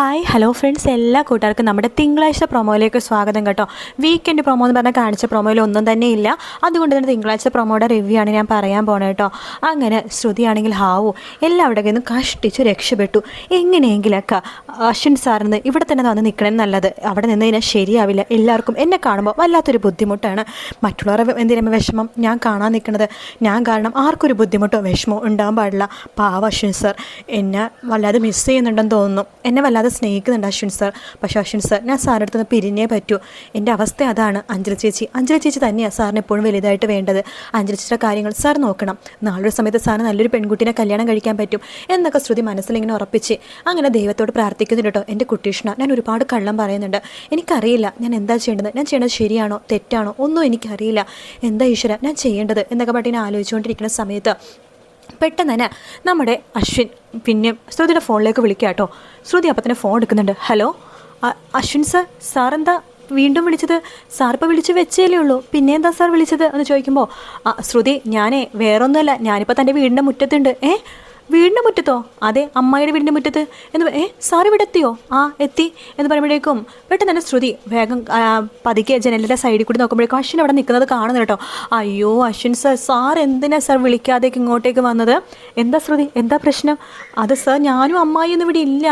Hi hello friends എല്ലാ കൂട്ടുകാർക്കും നമ്മുടെ തിങ്കളാഴ്ച പ്രൊമോയിലേക്ക് സ്വാഗതം കേട്ടോ. വീക്കെൻഡ് പ്രൊമോ എന്ന് പറഞ്ഞാൽ കാണിച്ച പ്രൊമോയിൽ ഒന്നും തന്നെ ഇല്ല. അതുകൊണ്ട് തന്നെ തിങ്കളാഴ്ച പ്രൊമോയുടെ റിവ്യൂ ആണ് ഞാൻ പറയാൻ പോണേ കേട്ടോ. അങ്ങനെ ശ്രുതിയാണെങ്കിൽ ഹാവു എല്ലാവരുടെ നിന്നും കഷ്ടിച്ച് രക്ഷപ്പെട്ടു. എങ്ങനെയെങ്കിലൊക്കെ അശ്വിൻ സാറിന് ഇവിടെ തന്നെ വന്ന് നിൽക്കണം നല്ലത്. അവിടെ നിന്ന് കഴിഞ്ഞാൽ ശരിയാവില്ല. എല്ലാവർക്കും എന്നെ കാണുമ്പോൾ വല്ലാത്തൊരു ബുദ്ധിമുട്ടാണ്. മറ്റുള്ളവരെ എന്തിനാ വിഷമം? ഞാൻ കാണാൻ നിൽക്കുന്നത് ഞാൻ കാരണം ആർക്കൊരു ബുദ്ധിമുട്ടോ വിഷമോ ഉണ്ടാകാൻ പാടില്ല. പാവ അശ്വിൻ സാർ എന്നെ വല്ലാതെ മിസ് ചെയ്യുന്നുണ്ടെന്ന് തോന്നുന്നു. എന്നെ വല്ലാതെ സ്നേഹിക്കുന്നുണ്ട് അശ്വിൻ സാർ പക്ഷേ അശ്വിൻ സാർ ഞാൻ സാറിന്റെ നിന്ന് പിരിഞ്ഞേ പറ്റൂ. എന്റെ അവസ്ഥ അതാണ് അഞ്ജലി ചേച്ചി. അഞ്ജലി ചേച്ചി തന്നെയാണ് സാറിന് എപ്പോഴും വലുതായിട്ട് വേണ്ടത്. അഞ്ജലി ചേച്ചിയുടെ കാര്യങ്ങൾ സാർ നോക്കണം. നാളൊരു സമയത്ത് സാറിന് നല്ലൊരു പെൺകുട്ടീനെ കല്യാണം കഴിക്കാൻ പറ്റും എന്നൊക്കെ ശ്രുതി മനസ്സിലിങ്ങനെ ഉറപ്പിച്ച് അങ്ങനെ ദൈവത്തോട് പ്രാർത്ഥിക്കുന്നുണ്ട് കേട്ടോ. എന്റെ കുട്ടീഷ്ണ ഞാൻ ഒരുപാട് കള്ളം പറയുന്നുണ്ട്. എനിക്കറിയില്ല ഞാൻ എന്താ ചെയ്യേണ്ടത്? ഞാൻ ചെയ്യേണ്ടത് ശരിയാണോ? തെറ്റാണോ? ഒന്നും എനിക്കറിയില്ല. എന്താ ഈശ്വര ഞാൻ ചെയ്യേണ്ടത്? എന്നൊക്കെ പാട്ട് ഇങ്ങനെ ആലോചിച്ചുകൊണ്ടിരിക്കുന്ന സമയത്ത് പെട്ടെന്ന് തന്നെ നമ്മുടെ അശ്വിൻ പിന്നെ ശ്രുതിയുടെ ഫോണിലേക്ക് വിളിക്കുക കേട്ടോ ശ്രുതി അപ്പം തന്നെ ഫോൺ എടുക്കുന്നുണ്ട് ഹലോ അശ്വിൻ സാർ സാർ എന്താ വീണ്ടും വിളിച്ചത്? സാർ ഇപ്പോൾ വിളിച്ച് വെച്ചേലേ ഉള്ളൂ. പിന്നെ എന്താ സാർ വിളിച്ചത്? എന്ന് ചോദിക്കുമ്പോൾ ആ ശ്രുതി ഞാനേ വേറൊന്നുമല്ല. ഞാനിപ്പോൾ തന്റെ വീടിന്റെ മുറ്റത്തുണ്ട്. ഏ? വീടിന്റെ മുറ്റത്തോ? അതെ അമ്മായിയുടെ വീടിന്റെ മുറ്റത്ത്. എന്ന് ഏ സാർ ഇവിടെ എത്തിയോ? ആ എത്തി. എന്ന് പറയുമ്പോഴേക്കും പെട്ടെന്ന് തന്നെ ശ്രുതി വേഗം പതുക്കെ ജനലിന്റെ സൈഡിൽ കൂടി നോക്കുമ്പോഴേക്കും അശ്വിൻ അവിടെ നിൽക്കുന്നത് കാണുന്നു കേട്ടോ. അയ്യോ അശ്വിൻ സാർ സാർ എന്തിനാ സാർ വിളിക്കാതേക്ക് ഇങ്ങോട്ടേക്ക് വന്നത്? എന്താ ശ്രുതി? എന്താ പ്രശ്നം? അത് സാർ ഞാനും അമ്മായി ഒന്നും ഇവിടെ ഇല്ല.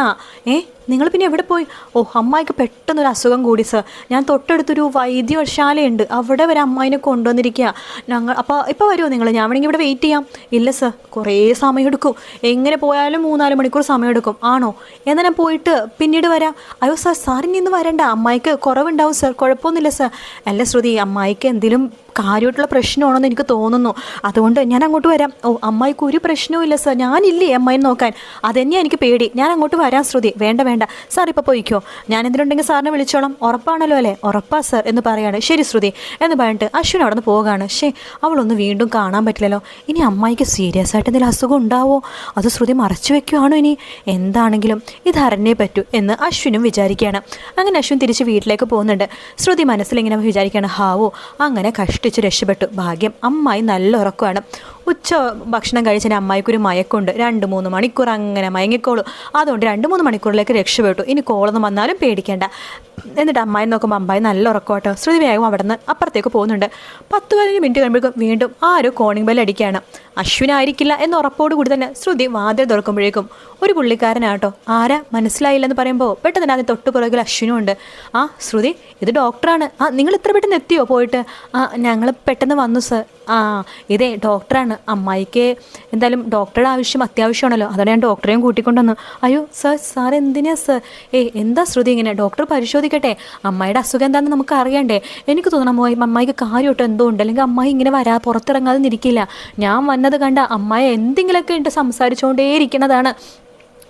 ഏ നിങ്ങൾ പിന്നെ എവിടെ പോയി? ഓ അമ്മായിക്ക് പെട്ടെന്നൊരു അസുഖം കൂടി സർ ഞാൻ തൊട്ടടുത്തൊരു വൈദ്യശാലയുണ്ട് അവിടെ വരെ അമ്മായിനെ കൊണ്ടുവന്നിരിക്കുക ഞങ്ങൾ അപ്പോൾ ഇപ്പോൾ വരുമോ നിങ്ങൾ ഞാൻ വേണമെങ്കിൽ ഇവിടെ വെയിറ്റ് ചെയ്യാം. ഇല്ല സർ കുറേ സമയം എടുക്കും എങ്ങനെ പോയാലും മൂന്നാൽ മണിക്കൂർ സമയം എടുക്കും ആണോ? എന്നാൽ ഞാൻ പോയിട്ട് പിന്നീട് വരാം. അയ്യോ സാർ സാറിന് ഇന്ന് വരണ്ട. അമ്മായിക്ക് കുറവുണ്ടാവും സർ കുഴപ്പമൊന്നുമില്ല സർ അല്ല ശ്രുതി അമ്മായിക്ക് എന്തെങ്കിലും കാര്യമായിട്ടുള്ള പ്രശ്നമാണെന്ന് എനിക്ക് തോന്നുന്നു. അതുകൊണ്ട് ഞാൻ അങ്ങോട്ട് വരാം. ഓ അമ്മായിക്ക് ഒരു പ്രശ്നവും ഇല്ല സാർ. ഞാനില്ലേ അമ്മായി നോക്കാൻ? അതെന്നെയാണ് എനിക്ക് പേടി. ഞാൻ അങ്ങോട്ട് വരാൻ ശ്രുതി. വേണ്ട വേണ്ട. സാർ ഇപ്പോൾ പോയിക്കോ. ഞാൻ എന്തിനുണ്ടെങ്കിൽ സാറിനെ വിളിച്ചോളാം. ഉറപ്പാണല്ലോ അല്ലേ? ഉറപ്പാ സർ എന്ന് പറയാണ്. ശരി ശ്രുതി. എന്ന് പറഞ്ഞിട്ട് അശ്വിൻ അവിടെ നിന്ന് പോകുകയാണ് ഷേ അവളൊന്ന് വീണ്ടും കാണാൻ പറ്റില്ലല്ലോ. ഇനി അമ്മായിക്ക് സീരിയസ് ആയിട്ട് എന്തെങ്കിലും അസുഖം ഉണ്ടാവോ? അത് ശ്രുതി മറച്ചു വെക്കുവാണോ ഇനി? എന്താണെങ്കിലും ഇത് അറിഞ്ഞേ പറ്റൂ എന്ന് അശ്വിനും വിചാരിക്കുകയാണ്. അങ്ങനെ അശ്വിൻ തിരിച്ച് വീട്ടിലേക്ക് പോകുന്നുണ്ട്. ശ്രുതി മനസ്സിലിങ്ങനെ വിചാരിക്കുകയാണ് ഹാവോ അങ്ങനെ കഷ്ടിച്ച് രക്ഷപ്പെട്ടു. ഭാഗ്യം അമ്മായി നല്ല ഉറക്കമാണ്. ഉച്ച ഭക്ഷണം കഴിച്ചതിന് അമ്മായിക്കൊരു മയക്കുണ്ട് രണ്ട് മൂന്ന് മണിക്കൂർ അങ്ങനെ മയങ്ങിക്കോളൂ. അതുകൊണ്ട് രണ്ട് മൂന്ന് മണിക്കൂറിലേക്ക് രക്ഷപ്പെട്ടു. ഇനി കോളൊന്നും വന്നാലും പേടിക്കേണ്ട. എന്നിട്ട് അമ്മായി നോക്കുമ്പോൾ അമ്മായി നല്ല ഉറക്കോട്ടോ ശ്രുതി വേഗം അവിടെ നിന്ന് അപ്പുറത്തേക്ക് പോകുന്നുണ്ട്. പത്ത് പതിനഞ്ച് മിനിറ്റ് കഴിയുമ്പോഴേക്കും വീണ്ടും ആ ഒരു കോണിംഗ് ബെൽ അടിക്കുകയാണ്. അശ്വിനായിരിക്കില്ല എന്ന ഉറപ്പോട് കൂടി തന്നെ ശ്രുതി വാതിൽ തുറക്കുമ്പോഴേക്കും ഒരു പുള്ളിക്കാരനാട്ടോ ആരാ? മനസ്സിലായില്ലെന്ന് പറയുമ്പോൾ പെട്ടെന്ന് അതിന് തൊട്ട് പുറകിൽ അശ്വിനും ഉണ്ട്. ആ ശ്രുതി ഇത് ഡോക്ടറാണ് ആ നിങ്ങൾ ഇത്ര പെട്ടെന്ന് എത്തിയോ പോയിട്ട്? ആ ഞങ്ങൾ പെട്ടെന്ന് വന്നു സർ ആ ഇതേ ഡോക്ടറാണ് അമ്മായിക്ക് എന്തായാലും ഡോക്ടറുടെ ആവശ്യം അത്യാവശ്യമാണല്ലോ. അതാണ് ഞാൻ ഡോക്ടറെയും കൂട്ടിക്കൊണ്ടുവന്നു. അയ്യോ സർ സാർ എന്തിനാ സർ ഏ എന്താ ശ്രുതി ഇങ്ങനെ? ഡോക്ടർ പരിശോധിക്കട്ടെ അമ്മായിയുടെ അസുഖം എന്താണെന്ന് നമുക്ക് അറിയണ്ടേ? എനിക്ക് തോന്നണം അമ്മായി അമ്മായിക്ക് കാര്യമായിട്ട് എന്തോ ഉണ്ട്. അല്ലെങ്കിൽ അമ്മായി ഇങ്ങനെ വരാ പുറത്തിറങ്ങാതെ നിൽക്കില്ല. ഞാൻ വന്നത് കണ്ട അമ്മായി എന്തെങ്കിലുമൊക്കെ ഉണ്ട് സംസാരിച്ചുകൊണ്ടേ ഇരിക്കുന്നതാണ്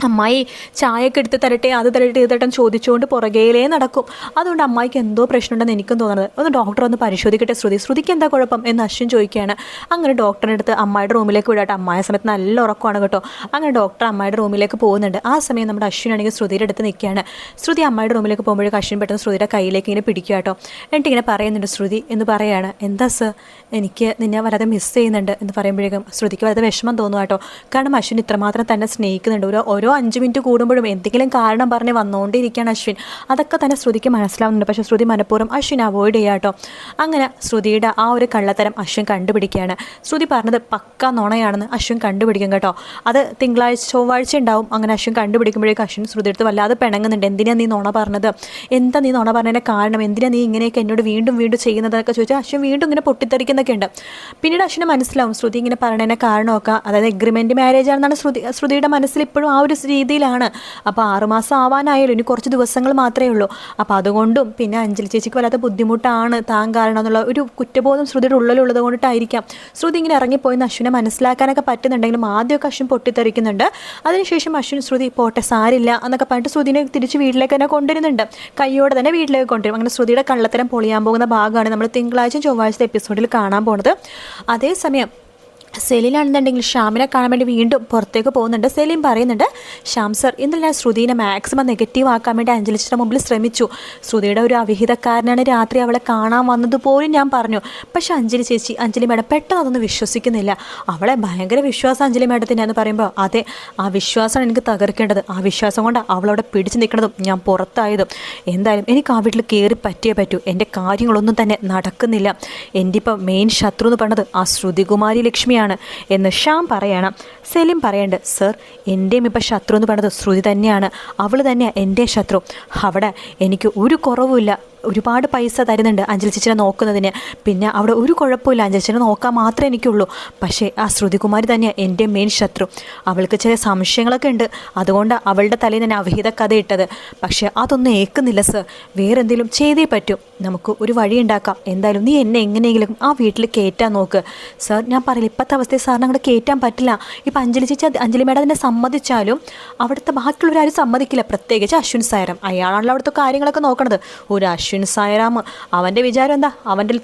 അമ്മായി ചായയൊക്കെ എടുത്ത് തരട്ടെ അത് തരട്ടെ ഇത് തരട്ടെ ചോദിച്ചുകൊണ്ട് പുറകേലേ നടക്കും. അതുകൊണ്ട് അമ്മായിക്ക് എന്തോ പ്രശ്നമുണ്ടെന്ന് എനിക്കും തോന്നുന്നത്. ഒന്ന് ഡോക്ടർ ഒന്ന് പരിശോധിക്കട്ടെ ശ്രുതി. ശ്രുതിക്ക് എന്താ കുഴപ്പം? എന്ന് അശ്വിൻ ചോദിക്കുകയാണ്. അങ്ങനെ ഡോക്ടറിന്റെ അടുത്ത് അമ്മായിയുടെ റൂമിലേക്ക് വിടാട്ടെ. അമ്മായ സമയത്ത് നല്ല ഉറക്കമാണ് കേട്ടോ. അങ്ങനെ ഡോക്ടർ അമ്മായിയുടെ റൂമിലേക്ക് പോകുന്നുണ്ട്. ആ സമയം നമ്മുടെ അശ്വിനാണെങ്കിൽ ശ്രുതിയുടെ അടുത്ത് നിൽക്കുകയാണ്. ശ്രുതി അമ്മായിയുടെ റൂമിലേക്ക് പോകുമ്പോഴേക്കും അശ്വിൻ പെട്ടെന്ന് ശ്രുതിയുടെ കയ്യിലേക്ക് ഇങ്ങനെ പിടിക്കുക കേട്ടോ. എന്നിട്ട് ഇങ്ങനെ പറയുന്നുണ്ട് ശ്രുതി എന്ന് പറയുകയാണ് എന്താ സർ? എനിക്ക് നിന്നെ വല്ലാതെ മിസ് ചെയ്യുന്നുണ്ട് എന്ന് പറയുമ്പോഴേക്കും ശ്രുതിക്ക് വല്ലാതെ വിഷമം തോന്നുക കേട്ടോ. കാരണം അശ്വിൻ ഇത്രമാത്രം തന്നെ സ്നേഹിക്കുന്നുണ്ട്. ഒരു ഓരോ അഞ്ച് മിനിറ്റ് കൂടുമ്പോഴും എന്തെങ്കിലും കാരണം പറഞ്ഞ് വന്നുകൊണ്ടിരിക്കുകയാണ് അശ്വിൻ. അതൊക്കെ തന്നെ ശ്രുതിക്ക് മനസ്സിലാവുന്നുണ്ട്. പക്ഷേ ശ്രുതി മനഃപൂർവം അശ്വിൻ അവോയ്ഡ് ചെയ്യാട്ടോ അങ്ങനെ ശ്രുതിയുടെ ആ ഒരു കള്ളത്തരം അശ്വിൻ കണ്ടുപിടിക്കുകയാണ്. ശ്രുതി പറഞ്ഞത് പക്ക നുണയാണെന്ന് അശ്വിൻ കണ്ടുപിടിക്കും കേട്ടോ. അത് തിങ്കളാഴ്ച ചൊവ്വാഴ്ച ഉണ്ടാവും. അങ്ങനെ അശ്വിൻ കണ്ടുപിടിക്കുമ്പോഴേക്കും അശ്വിൻ ശ്രുതി എടുത്ത് വല്ലാതെ പിണങ്ങുന്നുണ്ട്. എന്തിനാ നീ നുണ പറഞ്ഞത്? എന്താ നീ നുണ പറഞ്ഞതിന്റെ കാരണം? എന്തിനാ നീ ഇങ്ങനെയൊക്കെ എന്നോട് വീണ്ടും വീണ്ടും ചെയ്യുന്നതൊക്കെ ചോദിച്ചാൽ അശ്വിൻ വീണ്ടും ഇങ്ങനെ പൊട്ടിത്തെറിക്കുന്നൊക്കെ ഉണ്ട്. പിന്നീട് അശ്വിന് മനസ്സിലാവും. ശ്രുതി ഇങ്ങനെ പറഞ്ഞതിന്റെ കാരണമൊക്കെ അതായത് എഗ്രിമെന്റ് മാരേജ് ആണെന്നാണ് ശ്രുതി ശ്രുതിയുടെ മനസ്സിൽ ഇപ്പോഴും ആ ഒരു രീതിയിലാണ്. അപ്പോൾ ആറുമാസം ആവാനായാലും ഇനി കുറച്ച് ദിവസങ്ങൾ മാത്രമേ ഉള്ളൂ. അപ്പോൾ അതുകൊണ്ടും പിന്നെ അഞ്ജലി ചേച്ചിക്ക് വല്ലാത്ത ബുദ്ധിമുട്ടാണ്. താൻ കാരണം എന്നുള്ള ഒരു കുറ്റബോധം ശ്രുതിയുടെ ഉള്ളിലുള്ളത് കൊണ്ടിട്ടായിരിക്കാം. ശ്രുതി ഇങ്ങനെ ഇറങ്ങിപ്പോയി അശ്വിനെ മനസ്സിലാക്കാനൊക്കെ പറ്റുന്നുണ്ടെങ്കിലും ആദ്യമൊക്കെ അശ്വിൻ പൊട്ടിത്തെറിക്കുന്നുണ്ട്. അതിനുശേഷം അശ്വിൻ ശ്രുതി പോട്ടെ സാരില്ല എന്നൊക്കെ പറഞ്ഞിട്ട് ശ്രുതിനെ തിരിച്ച് വീട്ടിലേക്ക് തന്നെ കൊണ്ടുവരുന്നുണ്ട്. കൈയോടെ തന്നെ വീട്ടിലേക്ക് കൊണ്ടുവരും. അങ്ങനെ ശ്രുതിയുടെ കള്ളത്തരം പൊളിയാൻ പോകുന്ന ഭാഗമാണ് നമ്മൾ തിങ്കളാഴ്ച ചൊവ്വാഴ്ചത്തെ എപ്പിസോഡിൽ കാണാൻ പോണത്. അതേസമയം സെലിനാണെന്നുണ്ടെങ്കിൽ ഷാമിനെ കാണാൻ വേണ്ടി വീണ്ടും പുറത്തേക്ക് പോകുന്നുണ്ട്. സെലിൻ പറയുന്നുണ്ട് ഷ്യാം സർ ഇന്നലെ ഞാൻ ശ്രുതിനെ മാക്സിമം നെഗറ്റീവ് ആക്കാൻ വേണ്ടി അഞ്ജലിച്ചിയുടെ മുമ്പിൽ ശ്രമിച്ചു. ശ്രുതിയുടെ ഒരു അവിഹിതക്കാരനാണ് രാത്രി അവളെ കാണാൻ വന്നതുപോലും ഞാൻ പറഞ്ഞു. പക്ഷെ അഞ്ജലി ചേച്ചി അഞ്ജലി മേഡം പെട്ടെന്ന് അതൊന്നും വിശ്വസിക്കുന്നില്ല. അവളെ ഭയങ്കര വിശ്വാസം അഞ്ജലി മേഡത്തിനാന്ന് പറയുമ്പോൾ അതെ ആ വിശ്വാസമാണ് എനിക്ക് തകർക്കേണ്ടത്. ആ വിശ്വാസം കൊണ്ട് അവളവിടെ പിടിച്ചു നിൽക്കുന്നതും ഞാൻ പുറത്തായതും. എന്തായാലും എനിക്ക് ആ വീട്ടിൽ കയറി പറ്റിയേ പറ്റൂ. എന്റെ കാര്യങ്ങളൊന്നും തന്നെ നടക്കുന്നില്ല. എന്റെ ഇപ്പം മെയിൻ ശത്രു എന്ന് പറഞ്ഞത് ആ ശ്രുതികുമാരി ലക്ഷ്മിയാണ് എന്ന് ഷ്യാം പറയണം. സെലിം പറയണ്ട് സർ എന്റെയും ഇപ്പം ശത്രു എന്ന് പറയുന്നത് ശ്രുതി തന്നെയാണ്. അവൾ തന്നെയാണ് എന്റെ ശത്രു. അവിടെ എനിക്ക് ഒരു കുറവുമില്ല. ഒരുപാട് പൈസ തരുന്നുണ്ട് അഞ്ജലി ചേച്ചിനെ നോക്കുന്നതിന്. പിന്നെ അവിടെ ഒരു കുഴപ്പമില്ല. അഞ്ജലി ചേച്ചിനെ നോക്കാൻ മാത്രമേ എനിക്കുള്ളൂ. പക്ഷേ ആ ശ്രുതികുമാരി തന്നെയാണ് എന്റെ മെയിൻ ശത്രു. അവൾക്ക് ചില സംശയങ്ങളൊക്കെ ഉണ്ട്. അതുകൊണ്ട് അവളുടെ തലയിൽ തന്നെ അവഹിത കഥ ഇട്ടത്. പക്ഷേ അതൊന്നും ഏക്കുന്നില്ല സർ വേറെ എന്തെങ്കിലും ചെയ്തേ പറ്റൂ. നമുക്ക് ഒരു വഴി ഉണ്ടാക്കാം. എന്തായാലും നീ എന്നെ എങ്ങനെയെങ്കിലും ആ വീട്ടിൽ കയറ്റാൻ നോക്ക്. സർ ഞാൻ പറയില്ല. ഇപ്പോഴത്തെ അവസ്ഥയിൽ സാറിന് അങ്ങോട്ട് കയറ്റാൻ പറ്റില്ല. ഇപ്പം അഞ്ജലി ചേച്ചി അഞ്ജലി മേഡം തന്നെ സമ്മതിച്ചാലും അവിടുത്തെ ബാക്കിയുള്ളവരാരും സമ്മതിക്കില്ല. പ്രത്യേകിച്ച് അശ്വിൻ സാരം. അയാളാണല്ലോ അവിടുത്തെ കാര്യങ്ങളൊക്കെ നോക്കണത്. ഒരു അശ്വിൻ സായറാം അവന്റെ വിചാരം എന്താ? അവന്റെ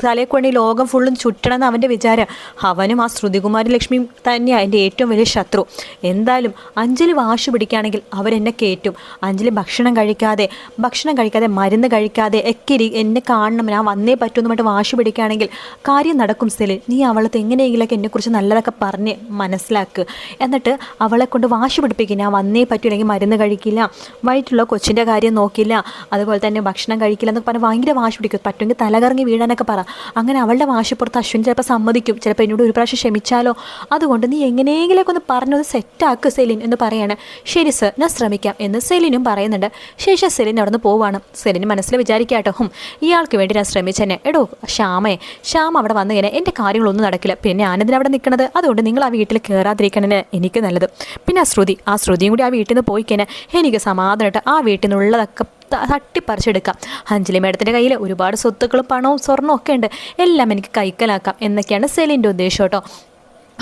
ഈ ലോകം ഫുള്ളും ചുറ്റണമെന്ന് അവന്റെ വിചാരം. അവനും ആ ശ്രുതികുമാരി ലക്ഷ്മിയും തന്നെയാണ് എന്റെ ഏറ്റവും വലിയ ശത്രു. എന്തായാലും അഞ്ജലി വാശി പിടിക്കുകയാണെങ്കിൽ അവരെന്നെ കയറ്റും അഞ്ജലി ഭക്ഷണം കഴിക്കാതെ ഭക്ഷണം കഴിക്കാതെ മരുന്ന് കഴിക്കാതെ ഒക്കെ എന്നെ കാണണം. ഞാൻ വന്നേ പറ്റുമെന്ന് പറഞ്ഞിട്ട് വാശി പിടിക്കുകയാണെങ്കിൽ കാര്യം നടക്കും സെലിൻ. നീ അവളത്തെ എങ്ങനെയെങ്കിലൊക്കെ എന്നെക്കുറിച്ച് നല്ലതൊക്കെ പറഞ്ഞ് മനസ്സിലാക്കുക എന്നിട്ട് അവളെ കൊണ്ട് വാശി പിടിപ്പിക്കുക ഞാൻ വന്നേ പറ്റൂല്ലെങ്കിൽ മരുന്ന് കഴിക്കില്ല വയറ്റുള്ള കൊച്ചിന്റെ കാര്യം നോക്കില്ല അതുപോലെ തന്നെ ഭക്ഷണം കഴിക്കില്ല എന്നൊക്കെ പറഞ്ഞ് ഭയങ്കര വാശി പിടിക്കും. പറ്റുമെങ്കിൽ തലകറങ്ങി വീഴാനൊക്കെ പറ. അങ്ങനെ അവളുടെ വാശിപ്പുറത്ത് അശ്വിൻ ചിലപ്പോൾ സമ്മതിക്കും. ചിലപ്പോൾ എന്നോട് ഒരു പ്രാവശ്യം ക്ഷമിച്ചാലോ? അതുകൊണ്ട് നീ എങ്ങനെയെങ്കിലൊക്കെ ഒന്ന് പറഞ്ഞത് സെറ്റാക്ക് സെലിൻ എന്ന് പറയാണ്. ശരി സർ ഞാൻ ശ്രമിക്കാം എന്ന് സെലിനും പറയുന്നുണ്ട്. ശേഷം സെലിൻ അവിടെ നിന്ന് പോവാണ്. സെലിൻ മനസ്സിൽ വിചാരിക്കാട്ടോ ഹും ഇയാൾക്ക് വേണ്ടി ഞാൻ ശ്രമിച്ചെന്നെ. എടോ ശ്യാമേ ശ്യാമ അവിടെ വന്നു കഴിഞ്ഞാൽ എന്റെ കാര്യങ്ങളൊന്നും നടക്കില്ല. പിന്നെ ആനന്ദിന് അവിടെ നിൽക്കുന്നത് അതുകൊണ്ട് നിങ്ങൾ ആ വീട്ടിൽ കയറാതിരിക്കണേ എനിക്ക് നല്ലത്. പിന്നെ ആ ശ്രുതി ആ ശ്രുതിയും കൂടി ആ വീട്ടിൽ നിന്ന് പോയി കഴിഞ്ഞാൽ എനിക്ക് സമാധാനമായിട്ട് ആ വീട്ടിൽ നിന്നുള്ളതൊക്കെ തട്ടിപ്പറിച്ചെടുക്കാം. അഞ്ജലി മേഡത്തിന്റെ കയ്യിൽ ഒരുപാട് സ്വത്തുക്കളും പണവും സ്വർണവും ഒക്കെ ഉണ്ട്. എല്ലാം എനിക്ക് കൈക്കലാക്കാം എന്നൊക്കെയാണ് സെലിന്റെ ഉദ്ദേശം കേട്ടോ.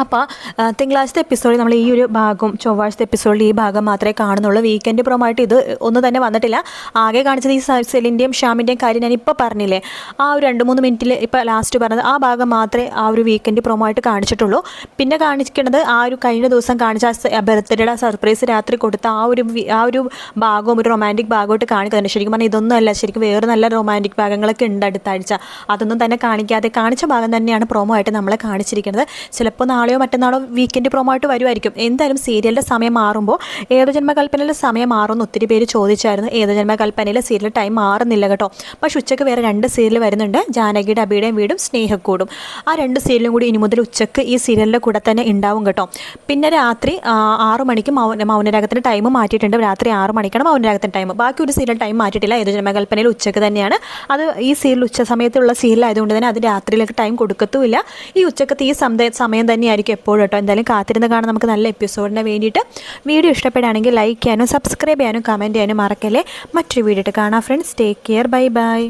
അപ്പോൾ തിങ്കളാഴ്ചത്തെ എപ്പിസോഡിൽ നമ്മൾ ഈ ഒരു ഭാഗം ചൊവ്വാഴ്ചത്തെ എപ്പിസോഡിൽ ഈ ഭാഗം മാത്രമേ കാണുന്നുള്ളൂ. വീക്കെൻഡ് പ്രൊമായിട്ട് ഇത് ഒന്നും തന്നെ വന്നിട്ടില്ല. ആകെ കാണിച്ചത് ഈ സെല്ലിന്റെയും ഷ്യാമിന്റെയും കാര്യം ഞാൻ ഇപ്പോൾ പറഞ്ഞില്ലേ? ആ ഒരു രണ്ട് മൂന്ന് മിനിറ്റിൽ ഇപ്പോൾ ലാസ്റ്റ് പറഞ്ഞത് ആ ഭാഗം മാത്രമേ ആ ഒരു വീക്കെൻഡ് പ്രൊമായിട്ട് കാണിച്ചിട്ടുള്ളൂ. പിന്നെ കാണിക്കുന്നത് ആ ഒരു കഴിഞ്ഞ ദിവസം കാണിച്ച ബർത്ത്ഡേയുടെ സർപ്രൈസ് രാത്രി കൊടുത്ത ആ ഒരു ആ ഒരു ഭാഗവും ഒരു റൊമാന്റിക് ഭാഗമായിട്ട് കാണിക്കുന്നുണ്ട് ശരിക്കും പറഞ്ഞാൽ ഇതൊന്നും അല്ല. ശരിക്കും വേറെ നല്ല റൊമാന്റിക് ഭാഗങ്ങളൊക്കെ ഉണ്ട് അടുത്താഴ്ച. അതൊന്നും തന്നെ കാണിക്കാതെ കാണിച്ച ഭാഗം തന്നെയാണ് പ്രോമോ ആയിട്ട് നമ്മളെ കാണിച്ചിരിക്കുന്നത് ചിലപ്പോൾ നാളെയോ മറ്റന്നാളോ വീക്കെൻഡ് പ്രൊമോ ആയിട്ട് വരുമായിരിക്കും എന്തായാലും സീരിയലിന്റെ സമയം മാറുമ്പോൾ ഏത് ജന്മകൽപ്പനയിലെ സമയം മാറുമെന്ന് ഒത്തിരി പേര് ചോദിച്ചായിരുന്നു. ഏത് ജന്മകൽപ്പനയിലെ സീരിയൽ ടൈം മാറുന്നില്ല കേട്ടോ. പക്ഷെ ഉച്ചയ്ക്ക് വേറെ രണ്ട് സീരിയൽ വരുന്നുണ്ട്. ജാനകിയുടെ അബിയുടെയും വീടും സ്നേഹക്കൂടും. ആ രണ്ട് സീരിയലും കൂടി ഇനി മുതൽ ഉച്ചയ്ക്ക് ഈ സീരിയലിന്റെ കൂടെ തന്നെ ഉണ്ടാവും കേട്ടോ. പിന്നെ രാത്രി ആറു മണിക്ക് മൗന മൗനരാഗത്തിന്റെ ടൈം മാറ്റിയിട്ടുണ്ട്. രാത്രി ആറ് മണിക്കാണ് മൗനരാഗത്തിന്റെ ടൈം ബാക്കി ഒരു സീരിയൽ ടൈം മാറ്റിയിട്ടില്ല. ഏത് ജന്മകൽപ്പനയിൽ ഉച്ചയ്ക്ക് തന്നെയാണ്. അത് ഈ സീരിയൽ ഉച്ച സമയത്തുള്ള സീരിയൽ ആയതുകൊണ്ട് തന്നെ അത് രാത്രിയിലേക്ക് ടൈം കൊടുക്കത്തുമില്ല. ഈ ഉച്ചക്കത്തെ ഈ സമയം സമയം തന്നെയായിരിക്കും എപ്പോഴും കേട്ടോ. എന്തായാലും കാത്തിരുന്ന് കാണാൻ നമുക്ക് നല്ല എപ്പിസോഡിന് വേണ്ടിയിട്ട് വീഡിയോ ഇഷ്ടപ്പെടുകയാണെങ്കിൽ ലൈക്ക് ചെയ്യാനും സബ്സ്ക്രൈബ് ചെയ്യാനും കമന്റ് ചെയ്യാനും മറക്കല്ലേ. മറ്റൊരു വീഡിയോ കാണാം friends take care bye bye